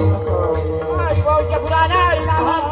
Ay, voy a curar alma,